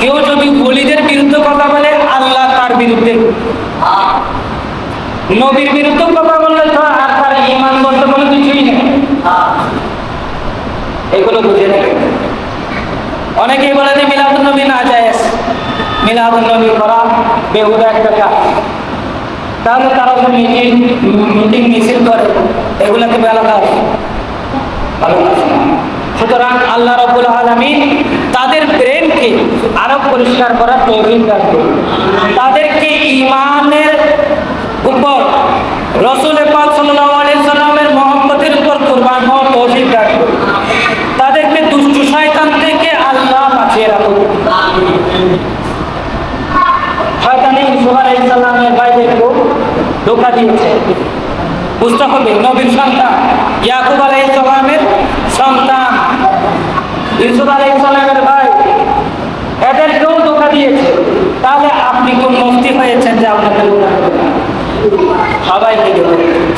কেউ যদি বলিদের বিরুদ্ধে কথা বলে, আল্লাহ তার বিরুদ্ধে। নবীর বিরুদ্ধে কথা বললে তো আর তার ইমান বলতে কোনো কিছুই নেই। এগুলো বুঝে নেবে। অনেকেই বলে যে মিলাদুল নবী না যায় মিলাদুল নবী করা বেহুদা একটা কাজ। তাহলে তারা তো মিটিং মিটিং মিছিল করে, এগুলোকে বেলা কাজ সুতরাং আল্লাহ রবুল আলমিন তাদের ব্রেনকে আরও পরিষ্কার করার তৈরি রাখবে তাদেরকে ইমানের উপর রসুল ধোকা দিয়েছে। সন্তান ইয়াকুব আলাইহিস সালামের সন্তান। এদেরকেও ধোকা দিয়েছে। তাহলে আপনি কোন মুক্তি হয়েছেন যে আপনাকে দেবে? সবাইকে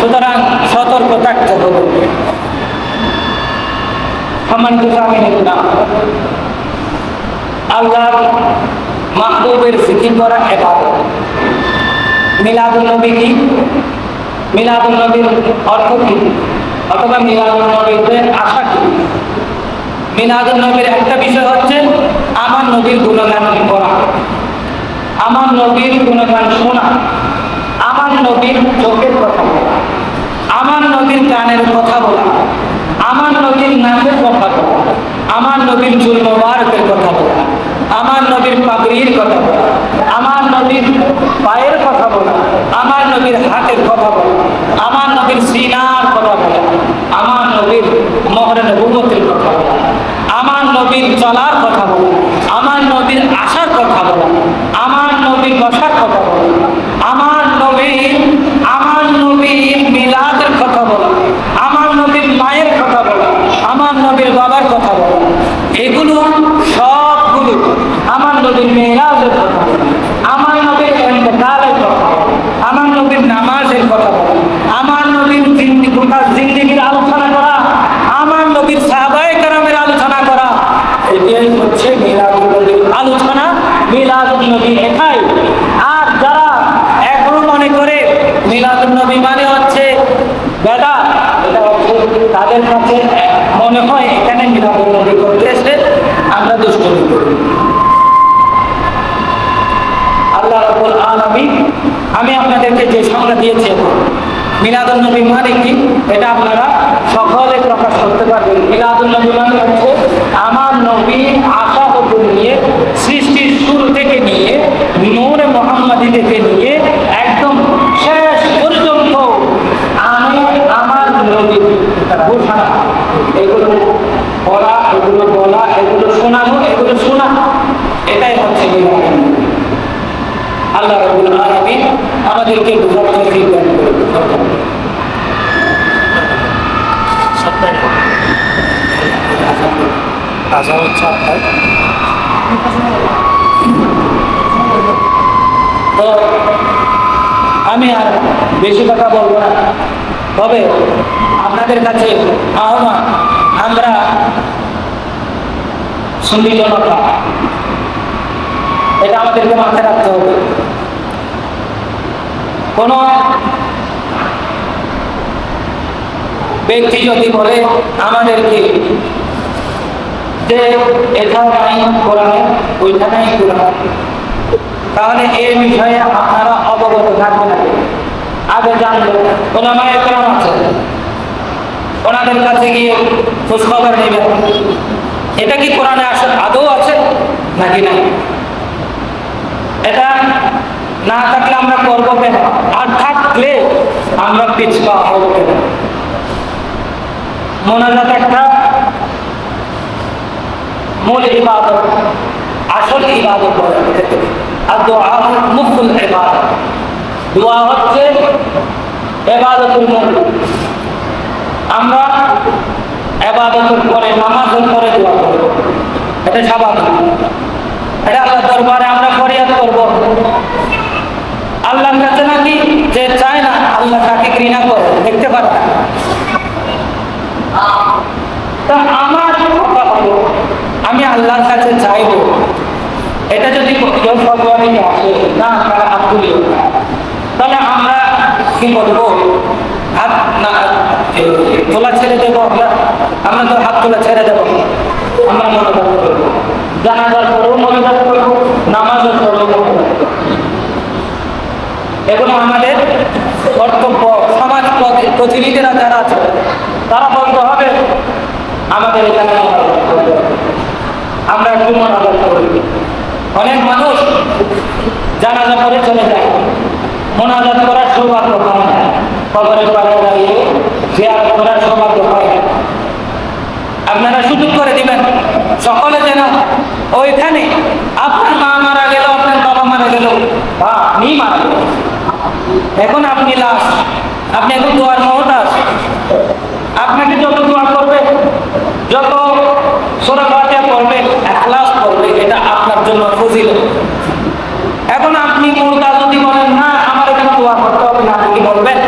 সুতরাং সতর্ক থাকতে হবে। সম্মানিত স্বামী না আল্লাহ মাহবুবের জিকির করা এবাদত। মিলাদুল নবী কি? মিলাদুল নবীর অর্থ কি? অথবা মিলাদুল নবীদের আশা কি? মিলাদুল নবীর একটা বিষয় হচ্ছে নবীর গুণগান করা আমার নবীর গুণগান শোনা আমার নবীর চোখের কথা বলা আমার নবীর কানের কথা বলা আমার নবীর নামের কথা বলা আমার নবীর চুল মোবারকের কথা বলা আমার নবীর পাগড়ির কথা বলা আমার নবীর পায়ের কথা বলা আমার নবীর হাতের কথা বলা আমার নবীর সিনার কথা বলা আমার নবীর মহরের নবুমতের কথা বলা আমার নবীর চলার কথা বলা নবীর আসার কথা বলা, আমার নবীর বসার কথা বলা, আমার নবীর আমার নবীর মিলাদের কথা বলা, আমার নবীর মায়ের কথা বলা, আমার নবীর বাবার কথা বলা। এগুলো সবগুলো আমার নবীর মেয়েরাজের কথা বলা আমার নবীর এন্তেকালের কথা বলা আমার নবীর নামাজের কথা বলা আমার নবীর জিন্দি গোটা জিন্দিগির আলোচনা করা আমার নবীর সাহাবায়ে কারামের আলোচনা করা এটাই হচ্ছে মিলাদুল নবীর আলোচনা মিলাদুল নবী এটাই আর যারা এখনও মনে করে মিলাদুল নবী মানে হচ্ছে বেদা এটা হচ্ছে তাদের কাছে মনে হয় এখানে করতে আমরা দুষ্টমি করি আল্লাহ আমি আপনাদেরকে যে সংজ্ঞা দিয়েছি মিলাদুল নবী মানে কি? এটা আপনারা সকলে প্রকাশ করতে পারবেন। মিলাদুল নবী মানে হচ্ছে আমার নবী আশা নিয়ে, সৃষ্টির শুরু থেকে নিয়ে, নূরে মোহাম্মদী থেকে নিয়ে, একদম শেষ পর্যন্ত আমি আমার নবী ঘোষণা এগুলো পড়া এগুলো বলা এগুলো শোনানো এগুলো শোনা। এটাই হচ্ছে আল্লাহ রাব্বুল আলামিন আমাদেরকে তৌফিক দান করুন। আশা হচ্ছে আপনার তো আমি আর বেশি কথা বলব না। তবে আপনাদের কাছে আহ্বান, আমরা সুন্নি জনতা, এটা আমাদেরকে মাথায় রাখতে হবে। কোনো ব্যক্তি যদি বলে আমাদেরকে যে এটা নাই, কোরআনে, ওইটা নাই কোরআন, তাহলে এই বিষয়ে আপনারা অবগত থাকবেন আগে। জানবেন। ওনামা একরাম আছে ওনাদের কাছে গিয়ে খোঁজখবর নেবেন। এটা কি কোরআনে আদৌ আছে? নাকি নাই? এটা না থাকলে আমরা করব কেন? আর থাকলে আমরা পিছপা হব কেন? মোনাজাত একটা মূল ইবাদত, আসল ইবাদত বলা। আর দোয়া মুফুল ইবাদত। দোয়া হচ্ছে এবাদতুল মূল আমরা এবাদতের পরে, নামাজের পরে দোয়া করব। এটা স্বাভাবিক। এটা আল্লাহ দরবারে আমরা ফরিয়াদ করব। আল্লাহর কাছে নাকি যে চায় না, আল্লাহ তাকে ঘৃণা করে। দেখতে পারে। তা আমার কথা হলো, আমি আল্লাহর কাছে চাইব। এটা যদি কেউ ফটোয়ারিতে আসে, না, তারা তুলিও তাহলে আমরা কি বলব হাত না তোলা ছেড়ে দেবো আমরা। আমরা তো হাত তোলা ছেড়ে দেবো। আমরা মনোভাব করব। জানাজার পরেও মনোভাব করব নামাজের পরেও করব। এগুলো আমাদের কর্তব্য, সমাজ প্রতি- প্রতিনিধিরা যারা আছে, তারা বলতে হবে। আমাদের এখানে। আমরা একটু মনোভাব করি। অনেক মানুষ জানাজা করে চলে যায়। মোনাজাত করার সৌভাগ্য পায় না। কবরের পাড়ে দাঁড়িয়ে আপনারা সুযোগ করে দিবেন। সকলে যেন ওইখানে আপনার মা মারা গেল, আপনার বাবা মারা গেল, বা আপনি মারা এখন আপনি লাশ, আপনি এখন দোয়ার মহতাজ। আপনাকে যত দোয়া করবে, যত সোরাফাতিয়া করবে একলাস করবে এটা আপনার জন্য ফজিল এখন আপনি মুর্দা যদি বলেন, না আমার এখানে দোয়া করতে হবে না আপনি কি বলবেন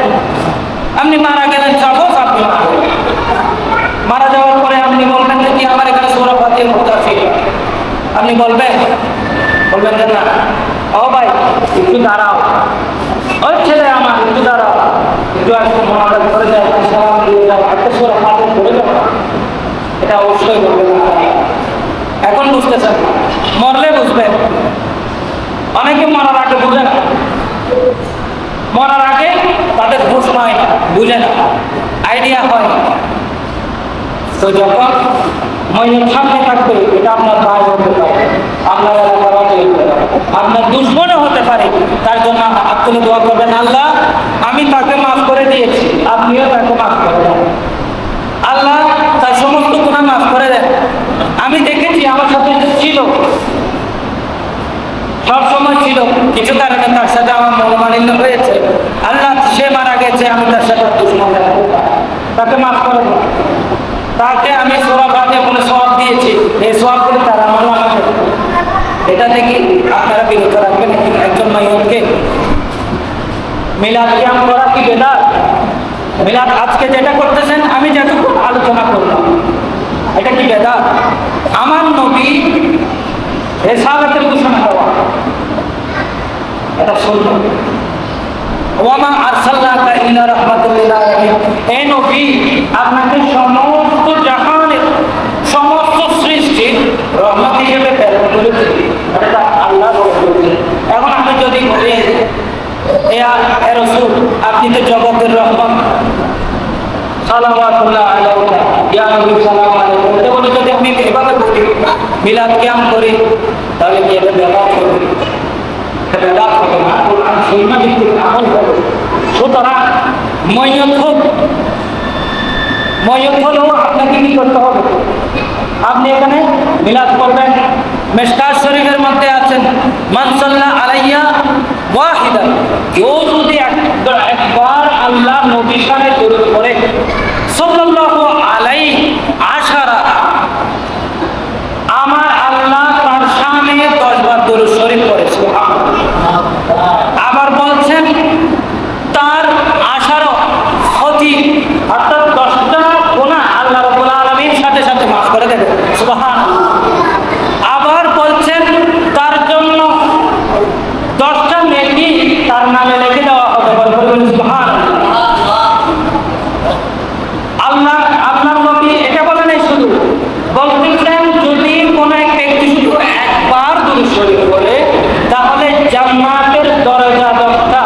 আপনি মারা গেলেন সাপোজ আপনি মারা গেলেন মারা যাওয়ার পরে আপনি বলবেন যে কি আমার এখানে সোরাফাতিয়া করতে আছে। আপনি বলবেন? বলবেন না ও ভাই, একটু দাঁড়াও। ওই ছেলে আমার, একটু দাঁড়াও। একটু আজকে মনোযোগ করে যায় সালাম দিয়ে যাও একটা সোরা ফাতে করে যাও। এটা অবশ্যই বলবেন এখন বুঝতেছেন? মরলে বুঝবেন। অনেকে মরার আগে বুঝে না। মরার আগে তাদের ঘুষ নয় বুঝে না। আইডিয়া হয়। তো যখন মহিলার সামনে থাকবে এটা আপনার ভাই হতে পারে। আপনার এলাকার অনেক আপনার দুশ্মনও হতে পারে। তার জন্য হাত দোয়া করবেন, আল্লাহ, আমি তাকে মাফ করে দিয়েছি। আপনিও তাকে মাফ করে দেন। আল্লাহ তার সমস্ত গুণা মাফ করে দেন। আমি দেখেছি আমার সাথে ছিল। সব সময় ছিল। কিছু কারণে তার সাথে আমার মনোমালিন্য হয়েছে। আল্লাহ, সে মারা গেছে, আমি তার সাথে দুশ্মন তাকে মাফ করে দেন। তাকে আমি সোয়াব আগে বলে সব দিয়েছি এই এটা থেকে আপনারা বিরত রাখবেন একজন মিলাদ ক্যাম্প করা কি বেদাত? মিলাদ আজকে যেটা করতেছেন, আমি যেটুকু আলোচনা করলাম। এটা কি বেদাত? আমার নবী ঘোষণা এটা ওয়ামা হে নবী, আপনাকে সমস্ত রহমত হিসেবে প্রেরণ করেছে। এটা আল্লাহ বলেছে এখন আমি যদি বলি, এ রাসূল, আপনি তো জগতের রহমত। সালাওয়াতুল্লাহ আলাইকা ইয়া নবী, সালাম আলাইকুম। এটা বলে যদি আমি এভাবে বলি, মিলাদ কিয়াম করি, তাহলে কি এটা হবে? এটা বেদাত হবে না। কোরআন, সুন্নাহ ভিত্তিক আপনাকে কি করতে হবে? আপনি এখানে মিলাদ করবেন। মেস্টার শরীফের মধ্যে আছেন মানসাল্লাহ আলাইয়া ওয়াহিদা কেউ যদি এক- একবার আল্লাহ নবী সানে দরুদ করে সাল্লাল্লাহু আলাই আশারা আমার আল্লাহ তার সামনে দশবার দরুদ শরীফ করেছে আবার বলছেন তার আশারও ক্ষতি অর্থাৎ দশটা গোনা আল্লাহ রবুল আলমীর সাথে সাথে মাফ করে দেবে সুবাহান আবার বলছেন তার জন্য দশটা নেকি তার নামে লিখে দেওয়া হবে বলবেন সুবাহান আল্লাহ আল্লাহ নবী এটা বলে নাই শুধু বলতেছেন যদি কোনো এক ব্যক্তি শুধু একবার দূর শরীর করে তাহলে জান্নাতের দরজা দশটা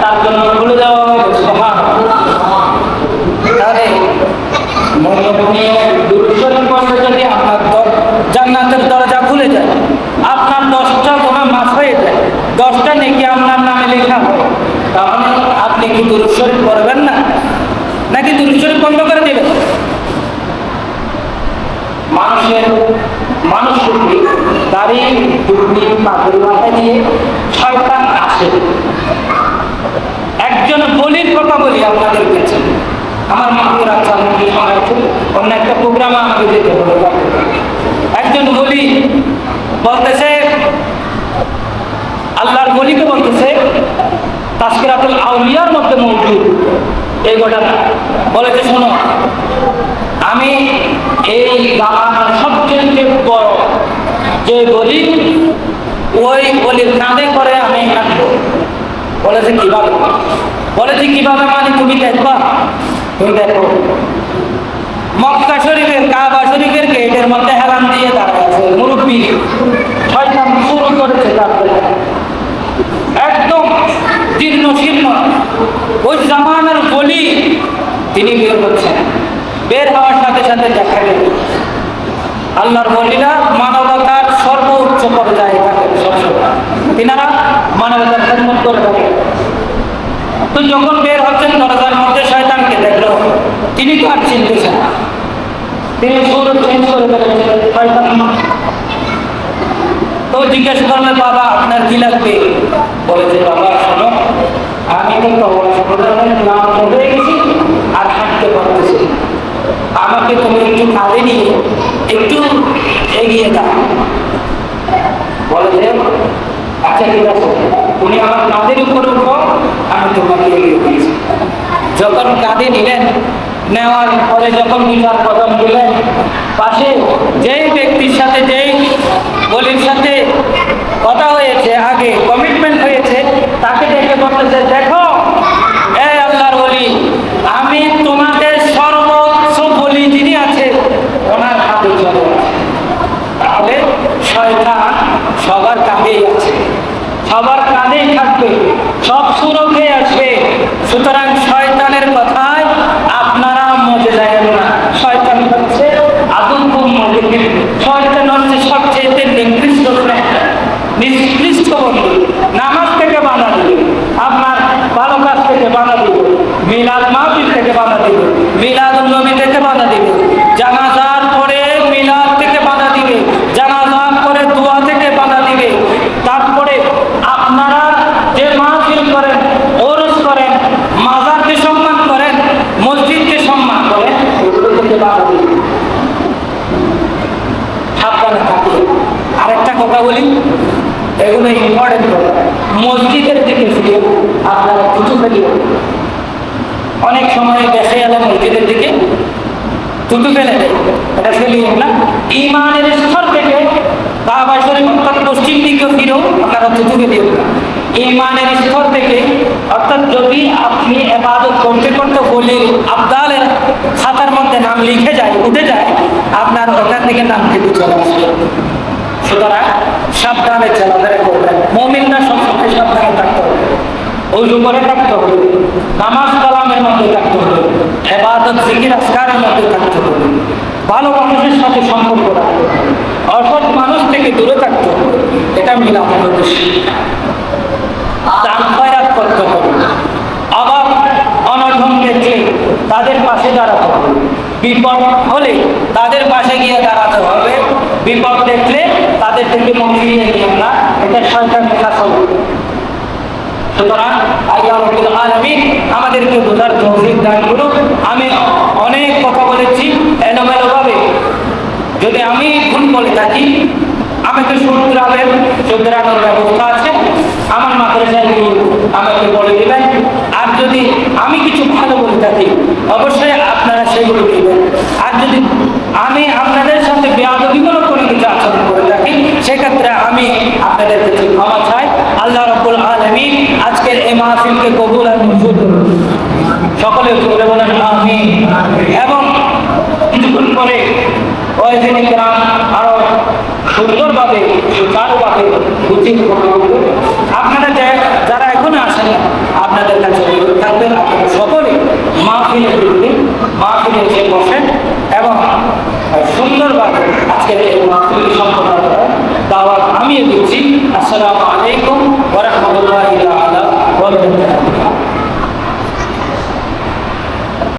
তার জন্য খুলে দেওয়া হবে সুবহান তাহলে মনোনীয় দুরুশরীফ পড়লে যদি আপনার দর- জান্নাতের দরজা খুলে যায় আপনার দশটা গোনা মাফ হয়ে যায় দশটা নাকি আপনার নামে লেখা হয় তাহলে আপনি কি দুরুশরীফ করবেন না নাকি দুরুশরীফ বন্ধ করে দেবেন মানুষের মানুষ রূপী দাড়ি টুপি পাগড়ি মাথায় দিয়ে শয়তান আসে। একজন বলির কথা বলি আপনাদের কাছে। আমার মাত্র আছে অন্য একটা প্রোগ্রামে আমাকে যেতে একজন বলি বলতেছে, আল্লাহর বলিকে বলতেছে, তাস্কিরাতুল আউলিয়ার মধ্যে মৌজুদ। এই ঘটনা বলেছে, শোনো, আমি এই জামানার সবচেয়ে বড়। যে গরিব, ওই বলির কাঁধে করে আমি হাঁটবো বলেছে, কীভাবে? বলেছে, কীভাবে মানে তুমি দেখবা? তুমি দেখো, মক্কা শরীফের, কাবা শরীফের গেটের মধ্যে হেলান দিয়ে দাঁড়ায় আছে মুরব্বী। শয়তান শুরু করেছে একদম জীর্ণ শীর্ণ ওই জামানার বলি তিনি বের করছেন। বের হওয়ার সাথে সাথে দেখা গেল। আল্লাহর বলিরা মানবতার সর্বোচ্চ পর্যায়ে সবসময়। তিনারা মানবতার খেদমত করে থাকেন তো যখন বের হচ্ছেন, দরজার মধ্যে শয়তানকে দেখল। তিনি তো আর চিনতেছেন তিনি সুর চেঞ্জ করে ফেলেছেন, শয়তান তো জিজ্ঞেস করলে বাবা, আপনার কি লাগবে? বলেছে, বাবা, শোনো, আমি তো নাম হয়ে গেছি আর হাঁটতে পারতেছি আমাকে তুমি একটু কাঁধে নিয়ে একটু এগিয়ে দাও বলে যে আচ্ছা ঠিক আছে। তুমি আমার কাঁধের উপর উঠো, আমি তোমাকে এগিয়ে দিয়েছি যখন কাঁধে নিলেন, নেওয়ার পরে যখন নিলার কদম দিলেন, পাশে যেই ব্যক্তির সাথে, যেই বলির সাথে কথা হয়েছে, আগে কমিটমেন্ট হয়েছে, তাকে দেখে বলতেছে দেখো এই আল্লাহর বলি আমি তোমাদের সর্বোচ্চ বলি যিনি আছে ওনার হাতে চলে আছি। তাহলে শয়তান সবার কাঁধেই আছে। সবার কাঁধেই থাকবে। সব সুরক্ষে আসবে। সুতরাং শয়তানের কথায় আপনারা মজে যাবেন না শয়তান হচ্ছে আদম্য মজে শয়তান হচ্ছে সবচেয়ে নিকৃষ্ট ফ্রেন্ড, নিকৃষ্ট বন্ধু নামাজ থেকে বাধা দিবে আপনার ভালো কাজ থেকে বাধা দিবে মিলাদ মাহফিল থেকে বাধা দিবে মিলাদ নবী থেকে বাধা দিবে জানাজার পরে মিলাদ থেকে বাধা দিবে জানাজার পরে দোয়া থেকে বাধা দিবে তারপরে আপনারা যে মাহফিল করেন ওরস করেন মাজারকে সম্মান করেন মসজিদকে সম্মান করেন এগুলো থেকে বাধা দিবে সাবধানে থাকি আরেকটা কথা বলি মসজিদের দিকে ফিরে আপনারা কিছু ফেলিও। অনেক সময় দেখে গেল মসজিদের দিকে থুতু ফেলে এটা ফেলিও না। ইমানের স্তর থেকে পশ্চিম দিকে ফিরেও আপনারা থুতু ফেলিও না। ইমানের স্তর থেকে অর্থাৎ যদি আপনি এবাদত করতে করতে বলি আবদালের খাতার মধ্যে নাম লিখে যায়, উঠে যায়, আপনার ওখান থেকে নাম থেকে চলে আসবে সুতরাং সাবধানে চলাফেরা করবেন। মমিনরা সবসময় সাবধানে থাকতে হবে। অজু করে থাকতে হবে। নামাজ কালামের মধ্যে থাকতে হবে। এবাদত জিকির আসকারের মধ্যে থাকতে হবে। ভালো মানুষের সাথে সম্পর্ক রাখতে হবে। অসৎ মানুষ থেকে দূরে থাকতে হবে। এটা মিলামের উদ্দেশ্য। দান করতে হবে। অভাব অনটন দেখলে তাদের পাশে দাঁড়াতে হবে। বিপদ হলে তাদের পাশে গিয়ে দাঁড়াতে হবে। বিপদ দেখলে তাদের থেকে মুখ ফিরিয়ে নিও না এটা কাজ হবে সুতরাং আল্লাহ আমাদেরকে বোঝার তৌফিক দান আমি অনেক কথা বলেছি যদি আমি ভুল বলে থাকি, আমাকে ব্যবস্থা আছে। আমার মাদ্রাসায় আমাকে বলে দেবেন। আর যদি আমি কিছু ভালো বলে থাকি, অবশ্যই আপনারা সেগুলো দেবেন। আর যদি আমি আপনাদের সাথে বেয়াদবিমূলক কোনো কিছু আচরণ করে আমি আপনাদের কাছে ক্ষমা চাই, আল্লাহ রব্বুল আলমিন আজকের এই মাহফিলকে কবুল আর মঞ্জুর করুন। সকলে জোরে বলেন আমি এবং কিছুক্ষণ পরে গ্রাম আরও সুন্দরভাবে, সুচারুভাবে উচিত আপনারা যে- যারা এখনও আসেন আপনাদের কাছে অনুরোধ থাকবে সকলে মাহফিলে ঢুকবেন মাহফিলে এসে বসেন এবং সুন্দরভাবে আজকের এই মাহফিল সম্পন্ন করার দাওয়াত আমিও দিচ্ছি আসসালামু আলাইকুম ওরহমতুল্লাহ